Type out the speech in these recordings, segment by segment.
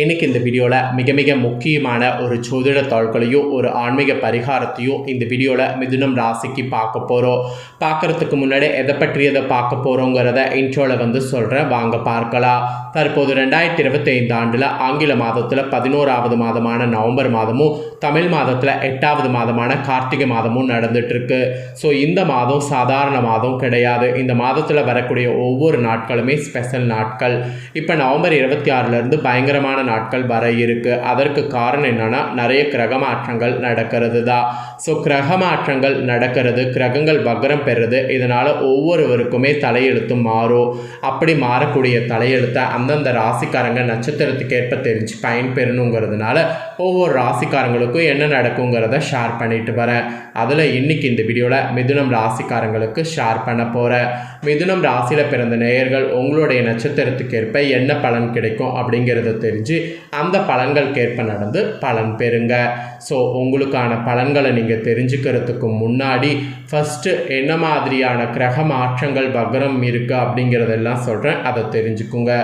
இன்னைக்கு இந்த வீடியோவில் மிக மிக முக்கியமான ஒரு ஜோதிட தாள்களையும் ஒரு ஆன்மீக பரிகாரத்தையும் இந்த வீடியோவில் மிதுனம் ராசிக்கு பார்க்க போகிறோம் பார்க்கறதுக்கு முன்னாடி எதை பற்றியதை பார்க்க போகிறோங்கிறத இன்ட்ரோவில் வந்து சொல்கிறேன் வாங்க பார்க்கலாம். தற்போது ரெண்டாயிரத்தி இருபத்தி ஐந்து ஆண்டில் ஆங்கில மாதத்தில் பதினோராவது மாதமான நவம்பர் மாதமும் தமிழ் மாதத்தில் எட்டாவது மாதமான கார்த்திகை மாதமும் நடந்துகிட்ருக்கு ஸோ இந்த மாதம் சாதாரண மாதம் கிடையாது. இந்த மாதத்தில் வரக்கூடிய ஒவ்வொரு நாட்களுமே ஸ்பெஷல் நாட்கள். இப்போ நவம்பர் இருபத்தி ஆறுலேருந்து பயங்கரமான நாட்கள் வர இருக்கு. அதற்கு காரணம் என்னன்னா நிறைய கிரக மாற்றங்கள் நடக்கிறது தான் ஸோ கிரக மாற்றங்கள் நடக்கிறது கிரகங்கள் வக்ரம் பெறுறது இதனால் ஒவ்வொருவருக்குமே தலையெழுத்து மாறும். அப்படி மாறக்கூடிய தலையெழுத்தை அந்தந்த ராசிக்காரங்க நட்சத்திரத்துக்கு ஏற்ப தெரிஞ்சு பயன்பெறணுங்கிறதுனால ஒவ்வொரு ராசிக்காரங்களுக்கும் என்ன நடக்குங்கிறத ஷேர் பண்ணிட்டு வரேன். அதில் இன்னைக்கு இந்த வீடியோவில் மிதுனம் ராசிக்காரங்களுக்கு ஷேர் பண்ண போகிறேன் மிதுனம் ராசியில் பிறந்த நேயர்கள் உங்களுடைய நட்சத்திரத்துக்கு ஏற்ப என்ன பலன் கிடைக்கும் அப்படிங்கிறத தெரிஞ்சு அந்த பலன்களுக்கேற்ப நடந்து பலன் பெறுங்க. ஸோ உங்களுக்கான பலன்களை நீங்கள் தெரிஞ்சுக்கிறதுக்கு முன்னாடி ஃபஸ்ட்டு என்ன மாதிரியான கிரக மாற்றங்கள் பக்ரம் இருக்குது அப்படிங்கிறதெல்லாம் சொல்கிறேன் அதை தெரிஞ்சுக்குங்க.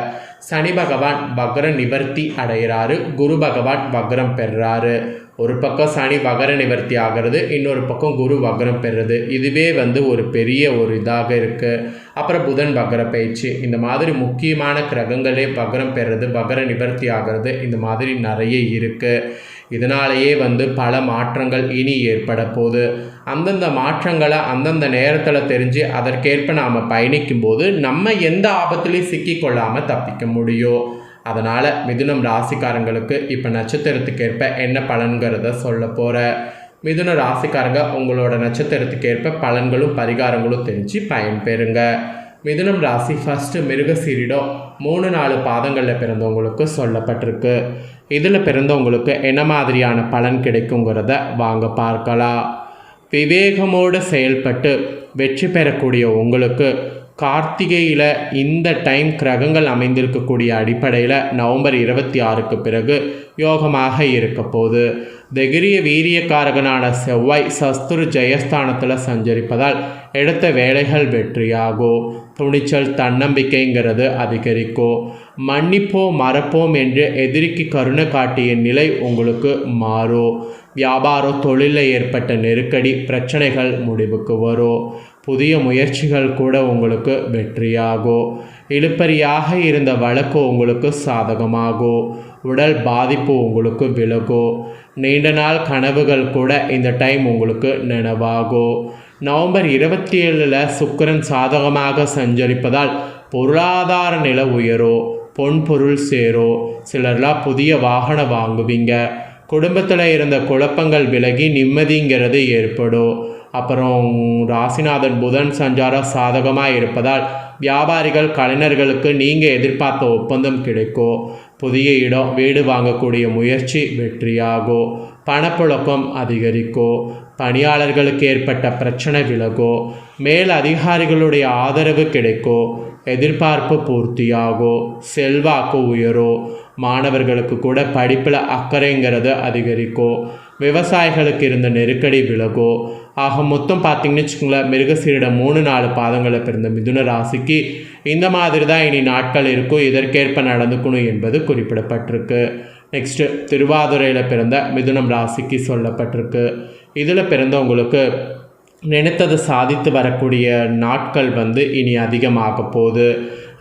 சனி பகவான் பக்ர நிவர்த்தி அடைகிறாரு குரு பகவான் பக்ரம் பெறுறாரு. ஒரு பக்கம் சனி வகர நிவர்த்தி ஆகிறது இன்னொரு பக்கம் குரு வகரம் பெறுறது. இதுவே வந்து ஒரு பெரிய ஒரு இதாக இருக்குது அப்புறம் புதன் வகர பயிற்சி இந்த மாதிரி முக்கியமான கிரகங்களே வகரம் பெறுறது வகர நிவர்த்தி ஆகிறது இந்த மாதிரி நிறைய இருக்குது இதனாலேயே வந்து பல மாற்றங்கள் இனி ஏற்பட போகுது. அந்தந்த மாற்றங்களை அந்தந்த நேரத்தில் தெரிஞ்சு அதற்கேற்ப நாம் பயணிக்கும்போது நம்ம எந்த ஆபத்துலேயும் சிக்கிக்கொள்ளாமல் தப்பிக்க முடியும். அதனால் மிதுனம் ராசிக்காரங்களுக்கு இப்போ நட்சத்திரத்துக்கு ஏற்ப என்ன பலன்கிறத சொல்ல போகிற மிதுன ராசிக்காரங்க உங்களோட நட்சத்திரத்துக்கு ஏற்ப பலன்களும் பரிகாரங்களும் தெரிஞ்சு பயன்பெறுங்க. மிதுனம் ராசி ஃபஸ்ட்டு மிருகசீரிடம் மூணு நாலு பாதங்களில் பிறந்தவங்களுக்கு சொல்லப்பட்டிருக்கு. இதில் பிறந்தவங்களுக்கு என்ன மாதிரியான பலன் கிடைக்குங்கிறத வாங்க பார்க்கலாம். விவேகமோடு செயல்பட்டு வெற்றி பெறக்கூடிய உங்களுக்கு கார்த்திகையில் இந்த டைம் கிரகங்கள் அமைந்திருக்கக்கூடிய அடிப்படையில் நவம்பர் இருபத்தி ஆறுக்கு பிறகு யோகமாக இருக்க போது திகிரிய வீரியக்காரகனான செவ்வாய் சஸ்துரு ஜெயஸ்தானத்தில் சஞ்சரிப்பதால் எடுத்த வேலைகள் வெற்றியாகும் துணிச்சல் தன்னம்பிக்கைங்கிறது அதிகரிக்கும் மன்னிப்போம் மறப்போம் என்று எதிரிக்கு கருணை காட்டிய நிலை உங்களுக்கு மாறும் வியாபாரம் தொழிலில் ஏற்பட்ட நெருக்கடி பிரச்சனைகள் முடிவுக்கு வரும் புதிய முயற்சிகள் கூட உங்களுக்கு வெற்றியாகும் இழுப்பறியாக இருந்த வழக்கு உங்களுக்கு சாதகமாகும் உடல் பாதிப்பு உங்களுக்கு விலகும் நீண்ட நாள் கனவுகள் கூட இந்த டைம் உங்களுக்கு நினைவாகும் நவம்பர் இருபத்தி ஏழில் சுக்கரன் சாதகமாக சஞ்சரிப்பதால் பொருளாதார நிலை உயரும் பொன் பொருள் சேரும் சிலர்லாம் புதிய வாகனம் வாங்குவீங்க. குடும்பத்தில் இருந்த குழப்பங்கள் விலகி நிம்மதிங்கிறது ஏற்படும். அப்புறம் ராசிநாதன் புதன் சஞ்சாரம் சாதகமாக இருப்பதால் வியாபாரிகள் கலைஞர்களுக்கு நீங்கள் எதிர்பார்த்த ஒப்பந்தம் கிடைக்கும் புதிய இடம் வீடு வாங்கக்கூடிய முயற்சி வெற்றியாகும் பணப்புழக்கம் அதிகரிக்கும் பணியாளர்களுக்கு ஏற்பட்ட பிரச்சனை விலகோ? மேல் அதிகாரிகளுடைய ஆதரவு கிடைக்கோ? எதிர்பார்ப்பு பூர்த்தியாகோ? செல்வாக்கு உயரோ? மாணவர்களுக்கு கூட படிப்பில் அக்கறைங்கிறது அதிகரிக்கும் விவசாயிகளுக்கு இருந்த நெருக்கடி விலகோ? ஆக மொத்தம் பார்த்தீங்கன்னு வச்சுக்கோங்களேன் மிருகசீரிடம் மூணு நாலு பாதங்களில் பிறந்த மிதுன ராசிக்கு இந்த மாதிரி தான் இனி நாட்கள் இருக்கும். இதற்கேற்ப நடந்துக்கணும் என்பது குறிப்பிடப்பட்டிருக்கு. நெக்ஸ்ட்டு திருவாதுரையில் பிறந்த மிதுனம் ராசிக்கு சொல்லப்பட்டிருக்கு. இதில் பிறந்தவங்களுக்கு நினைத்தது சாதித்து வரக்கூடிய நாட்கள் வந்து இனி அதிகமாக போகுது.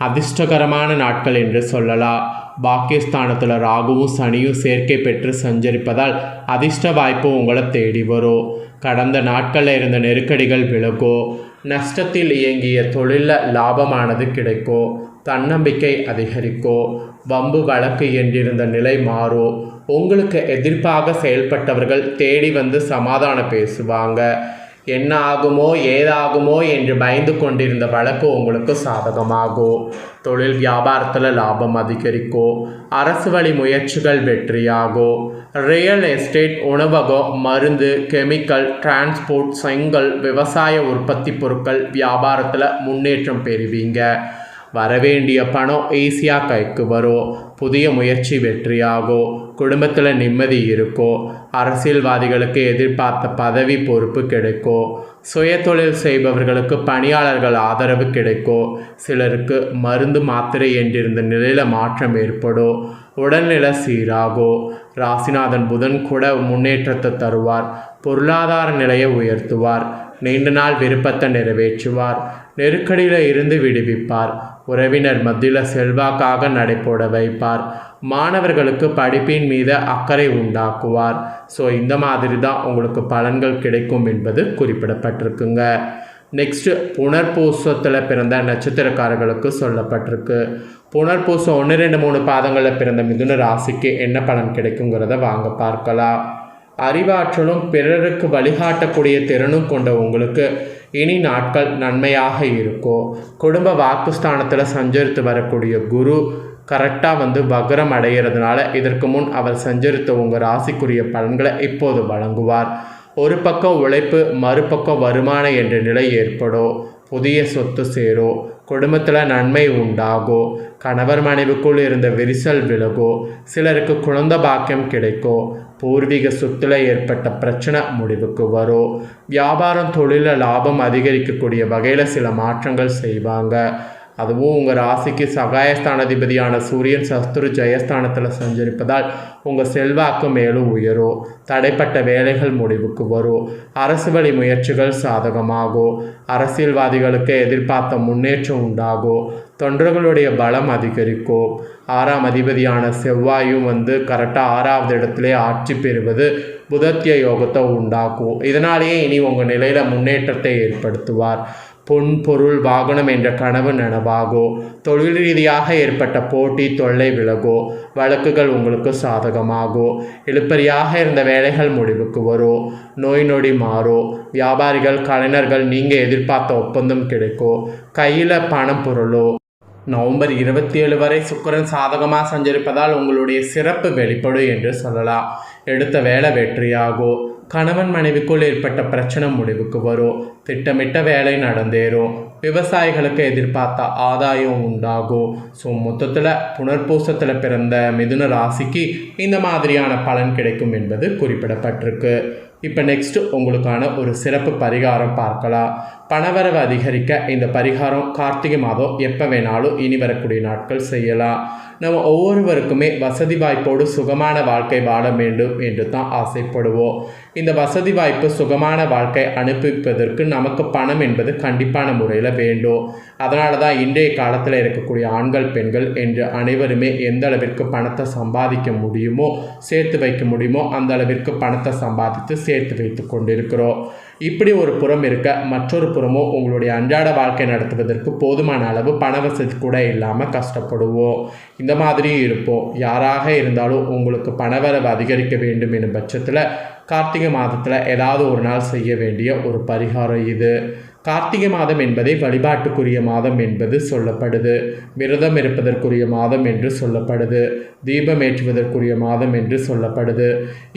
அதிர்ஷ்டகரமான நாட்கள் என்று சொல்லலாம். பாக்கியஸ்தானத்தில் ராகுவும் சனியும் சேர்க்கை பெற்று சஞ்சரிப்பதால் அதிர்ஷ்ட வாய்ப்பு உங்களை தேடி வரும். கடந்த நாட்களில் இருந்த நெருக்கடிகள் விலகும் நஷ்டத்தில் இயங்கிய தொழிலில் லாபமானது கிடைக்கும் தன்னம்பிக்கை அதிகரிக்கும் வம்பு வழக்கு என்றிருந்த நிலை மாறும் உங்களுக்கு எதிர்ப்பாக செயல்பட்டவர்கள் தேடி வந்து சமாதானம் பேசுவாங்க. என்ன ஆகுமோ ஏதாகுமோ என்று பயந்து கொண்டிருந்த வழக்கு உங்களுக்கு சாதகமாகும் தொழில் வியாபாரத்தில் லாபம் அதிகரிக்கும் அரசு வழி முயற்சிகள் வெற்றியாகும் ரியல் எஸ்டேட் உணவகம் மருந்து கெமிக்கல் டிரான்ஸ்போர்ட் செங்கல் விவசாய உற்பத்தி பொருட்கள் வியாபாரத்தில் முன்னேற்றம் பெறுவீங்க. வரவேண்டிய பணம் ஈஸியாக கைக்கு வரும் புதிய முயற்சி வெற்றியாகும் குடும்பத்தில் நிம்மதி இருக்கும் அரசியல்வாதிகளுக்கு எதிர்பார்த்த பதவி பொறுப்பு கிடைக்கும் சுயதொழில் செய்பவர்களுக்கு பணியாளர்கள் ஆதரவு கிடைக்கும் சிலருக்கு மருந்து மாத்திரை என்றிருந்த நிலையில் மாற்றம் ஏற்படும் உடல்நிலை சீராகும் ராசிநாதன் புதன் கூட முன்னேற்றத்தை தருவார் பொருளாதார நிலையை உயர்த்துவார் நீண்ட நாள் விருப்பத்தை நிறைவேற்றுவார் நெருக்கடியில் இருந்து விடுவிப்பார் உறவினர் மத்தியில் செல்வாக்காக நடைபோட வைப்பார். மாணவர்களுக்கு படிப்பின் மீது அக்கறை உண்டாக்குவார். ஸோ இந்த மாதிரி தான் உங்களுக்கு பலன்கள் கிடைக்கும் என்பது குறிப்பிடப்பட்டிருக்குங்க. நெக்ஸ்ட்டு புனர்பூசத்தில் பிறந்த நட்சத்திரக்காரர்களுக்கு சொல்லப்பட்டிருக்கு. புனர்பூசம் ஒன்று ரெண்டு மூணு பாதங்களில் பிறந்த மிதுன ராசிக்கு என்ன பலன் கிடைக்குங்கிறத வாங்க பார்க்கலாம். அறிவாற்றலும் பிறருக்கு வழிகாட்டக்கூடிய திறனும் கொண்ட உங்களுக்கு இனி நாட்கள் நன்மையாக இருக்கும் குடும்ப வாக்குஸ்தானத்தில் சஞ்சரித்து வரக்கூடிய குரு கரெக்டாக வந்து வக்ரம் அடைகிறதுனால இதற்கு முன் அவர் சஞ்சரித்த உங்கள் ராசிக்குரிய பலன்களை இப்போது வழங்குவார். ஒரு பக்கம் உழைப்பு மறுபக்கம் வருமானம் என்ற நிலை ஏற்படும் புதிய சொத்து சேரும் குடும்பத்தில் நன்மை உண்டாகும் கணவர் மனைவிக்குள் இருந்த விரிசல் விலகோ. சிலருக்கு குழந்த பாக்கியம் கிடைக்கும் பூர்வீக சொத்துல ஏற்பட்ட பிரச்சனை முடிவுக்கு வரும். வியாபாரம் தொழிலில் லாபம் அதிகரிக்கக்கூடிய வகையில் சில மாற்றங்கள் செய்வாங்க. அதுவும் உங்கள் ராசிக்கு சகாயஸ்தானாதிபதியான சூரியன் சஸ்துரு ஜெயஸ்தானத்தில் சஞ்சரிப்பதால் உங்கள் செல்வாக்கு மேலும் உயரும். தடைப்பட்ட வேலைகள் முடிவுக்கு வரும். அரசு வழி முயற்சிகள் சாதகமாகும். அரசியல்வாதிகளுக்கு எதிர்பார்த்த முன்னேற்றம் உண்டாகும். தொண்டர்களுடைய பலம் அதிகரிக்கும். ஆறாம் அதிபதியான செவ்வாயும் வந்து கரெக்டாக ஆறாவது இடத்துலே ஆட்சி பெறுவது புதத்திய யோகத்தை உண்டாக்கும். இதனாலேயே இனி உங்கள் நிலையில் முன்னேற்றத்தை ஏற்படுத்துவார். பொன் பொருள் வாகனம் என்ற கனவு நனவாகோ? தொழில் ரீதியாக ஏற்பட்ட போட்டி தொல்லை விலகோ? வழக்குகள் உங்களுக்கு சாதகமாகோ? இழுப்பறியாக இருந்த வேலைகள் முடிவுக்கு வரும் நோய் நொடி மாறோ? வியாபாரிகள் கலைஞர்கள் நீங்கள் எதிர்பார்த்த ஒப்பந்தம் கிடைக்கோ? கையில் பணம் பொருளோ? நவம்பர் இருபத்தி ஏழு வரை சுக்கரன் சாதகமாக சஞ்சரிப்பதால் உங்களுடைய சிறப்பு வெளிப்படும் என்று சொல்லலாம். எடுத்த வேலை வெற்றியாகும் கணவன் மனைவிக்குள் ஏற்பட்ட பிரச்சனை முடிவுக்கு வரும். திட்டமிட்ட வேலை நடந்தேறும். விவசாயிகளுக்கு எதிர்பார்த்த ஆதாயம் உண்டாகும். ஸோ மொத்தத்தில் புனர்பூசத்தில் பிறந்த மிதுன ராசிக்கு இந்த மாதிரியான பலன் கிடைக்கும் என்பது குறிப்பிடப்பட்டிருக்கு. இப்போ நெக்ஸ்ட்டு உங்களுக்கான ஒரு சிறப்பு பரிகாரம் பார்க்கலாம். பணவரவு அதிகரிக்க இந்த பரிகாரம் கார்த்திகை மாதம் எப்போ வேணாலும் இனி வரக்கூடிய நாட்கள் செய்யலாம். நம்ம ஒவ்வொருவருக்குமே வசதி வாய்ப்போடு சுகமான வாழ்க்கை வாழ வேண்டும் என்று தான் ஆசைப்படுவோம். இந்த வசதி வாய்ப்பு சுகமான வாழ்க்கை அனுப்பிப்பதற்கு நமக்கு பணம் என்பது கண்டிப்பான முறையில் வேண்டும். அதனால தான் இன்றைய காலத்தில் இருக்கக்கூடிய ஆண்கள் பெண்கள் என்று அனைவருமே எந்த அளவிற்கு பணத்தை சம்பாதிக்க முடியுமோ சேர்த்து வைக்க முடியுமோ அந்த அளவிற்கு பணத்தை சம்பாதித்து சேர்த்து வைத்து கொண்டிருக்கிறோம். இப்படி ஒரு புறம் இருக்க மற்றொரு புறமோ உங்களுடைய அன்றாட வாழ்க்கை நடத்துவதற்கு போதுமான அளவு பண வசதி கூட இல்லாமல் கஷ்டப்படுவோம். இந்த மாதிரியும் இருப்போம். யாராக இருந்தாலும் உங்களுக்கு பணவரவு அதிகரிக்க வேண்டும் என்னும் பட்சத்தில் கார்த்திகை மாதத்தில் ஏதாவது ஒரு நாள் செய்ய வேண்டிய ஒரு பரிகாரம் இது. கார்த்திகை மாதம் என்பதை வழிபாட்டுக்குரிய மாதம் என்பது சொல்லப்படுது. விரதம் இருப்பதற்குரிய மாதம் என்று சொல்லப்படுது. தீபம் ஏற்றுவதற்குரிய மாதம் என்று சொல்லப்படுது.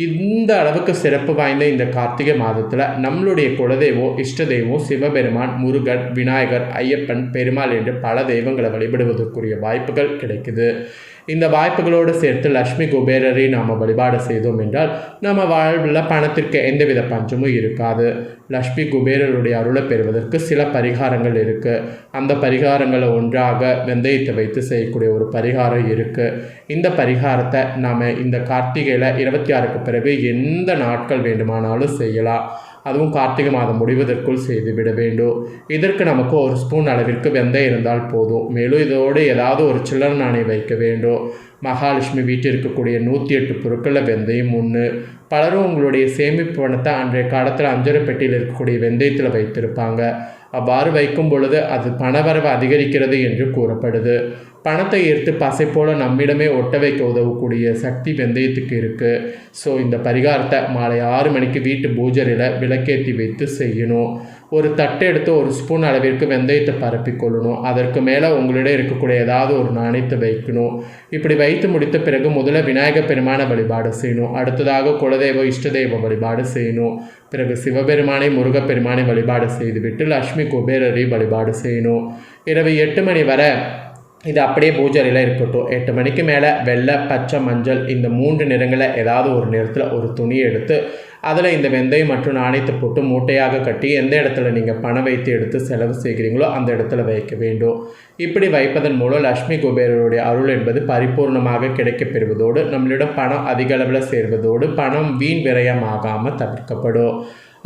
இந்த அளவுக்கு சிறப்பு வாய்ந்த இந்த கார்த்திகை மாதத்தில் நம்மளுடைய குலதெய்வம் இஷ்ட தெய்வம் சிவபெருமான் முருகன் விநாயகர் ஐயப்பன் பெருமாள் என்று பல தெய்வங்களை வழிபடுவதற்குரிய வாய்ப்புகள் கிடைக்குது. இந்த வாய்ப்புகளோடு சேர்த்து லக்ஷ்மி குபேரரை நாம் வழிபாடு செய்தோம் என்றால் நம்ம வாழ்வில் பணத்திற்கு எந்தவித பஞ்சமும் இருக்காது. லக்ஷ்மி குபேரருடைய அருளை பெறுவதற்கு சில பரிகாரங்கள் இருக்குது அந்த பரிகாரங்களை ஒன்றாக வெந்தயத்தை வைத்து செய்யக்கூடிய ஒரு பரிகாரம் இருக்குது இந்த பரிகாரத்தை நாம் இந்த கார்த்திகையில் இருபத்தி ஆறுக்கு பிறகு எந்த நாட்கள் வேண்டுமானாலும் செய்யலாம். அதுவும் கார்த்திகை மாதம் முடிவதற்குள் செய்துவிட வேண்டும். இதற்கு நமக்கு ஒரு ஸ்பூன் அளவிற்கு வெந்தயம் இருந்தால் போதும். மேலும் இதோடு ஏதாவது ஒரு சில்லறை நாணயம் வைக்க வேண்டும். மகாலட்சுமி வீட்டில் இருக்கக்கூடிய நூற்றி எட்டு பொருட்களில் வெந்தயம் ஒன்று பலரும் உங்களுடைய சேமிப்பு பணத்தை அன்றைய காலத்தில் அஞ்சரை பெட்டியில் இருக்கக்கூடிய வெந்தயத்தில் வைத்திருப்பாங்க. அவ்வாறு வைக்கும் பொழுது அது பணவரவு அதிகரிக்கிறது என்று கூறப்படுது. பணத்தை ஈர்த்து பசை போல நம்மிடமே ஒட்ட வைக்க உதவக்கூடிய சக்தி வெந்தயத்துக்கு இருக்குது ஸோ இந்த பரிகாரத்தை மாலை ஆறு மணிக்கு வீட்டு பூஜரில் விளக்கேற்றி வைத்து செய்யணும். ஒரு தட்டை எடுத்து ஒரு ஸ்பூன் அளவிற்கு வெந்தயத்தை பரப்பி கொள்ளணும் அதற்கு மேலே உங்களிடம் இருக்கக்கூடிய ஏதாவது ஒரு நாணயத்தை வைக்கணும். இப்படி வைத்து முடித்த பிறகு முதல்ல விநாயகர் பெருமான வழிபாடு செய்யணும். அடுத்ததாக குலதெய்வ இஷ்ட வழிபாடு செய்யணும். பிறகு சிவபெருமானை முருகப்பெருமானை வழிபாடு செய்துவிட்டு லக்ஷ்மி குபேரரை வழிபாடு செய்யணும். இரவு எட்டு மணி வரை இது அப்படியே பூஜையில் இருக்கட்டும். எட்டு மணிக்கு மேலே வெள்ளை பச்சை மஞ்சள் இந்த மூன்று நிறங்களை ஏதாவது ஒரு நிறத்தில் ஒரு துணி எடுத்து அதில் இந்த வெந்தயம் மற்றும் நாணயத்தை போட்டு மூட்டையாக கட்டி எந்த இடத்துல நீங்கள் பணம் வைத்து எடுத்து செலவு செய்கிறீங்களோ அந்த இடத்துல வைக்க வேண்டும். இப்படி வைப்பதன் மூலம் லக்ஷ்மி குபேரருடைய அருள் என்பது பரிபூர்ணமாக கிடைக்கப்பெறுவதோடு நம்மளிடம் பணம் அதிக அளவில் சேர்வதோடு பணம் வீண் விரயமாகாமல் தவிர்க்கப்படும்.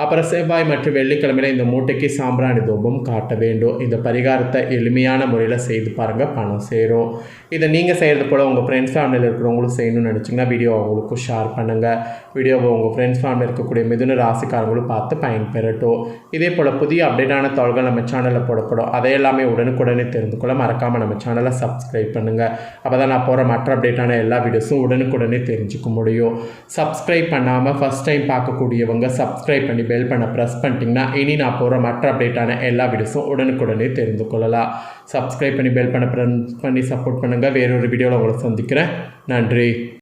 அப்புறம் செவ்வாய் மற்றும் வெள்ளிக்கிழமையில இந்த மூட்டைக்கு சாம்பிராணி தூபம் காட்ட வேண்டும். இந்த பரிகாரத்தை எளிமையான முறையில் செய்து பாருங்கள் பணம் சேரும். இதை நீங்கள் செய்கிறது போல் உங்கள் ஃப்ரெண்ட்ஸ் ஃபேமிலியில் இருக்கிறவங்களும் செய்யணும்னு நினச்சிங்கன்னா வீடியோ அவங்களுக்கும் ஷேர் பண்ணுங்கள் வீடியோவை உங்கள் ஃப்ரெண்ட்ஸ் ஃபேமிலியில் இருக்கக்கூடிய மிதுன ராசிக்காரங்களும் பார்த்து பயன்பெறட்டும். இதே போல் புதிய அப்டேட்டான தகவல்கள் நம்ம சேனலில் போடப்படும். அதை எல்லாமே உடனுக்குடனே தெரிந்து கொள்ள மறக்காமல் நம்ம சேனலை சப்ஸ்கிரைப் பண்ணுங்கள் அப்போ தான் நான் போகிற மற்ற அப்டேட்டான எல்லா வீடியோஸும் உடனுக்குடனே தெரிஞ்சுக்க முடியும். சப்ஸ்கிரைப் பண்ணாமல் ஃபஸ்ட் டைம் பார்க்கக்கூடியவங்க சப்ஸ்கிரைப் பண்ணி பெல் பண்ண ப்ரெஸ் பண்ணிட்டீங்கன்னா இனி நான் போகிற மற்ற அப்டேட்டான எல்லா வீடியோஸும் உடனுக்குடனே தெரிந்து கொள்ளலாம். சப்ஸ்கிரைப் பண்ணி பெல் பண்ண ப்ரெஸ் பண்ணி சப்போர்ட் பண்ணுங்கள் வேறொரு வீடியோவில் உங்களை சந்திக்கிறேன். நன்றி.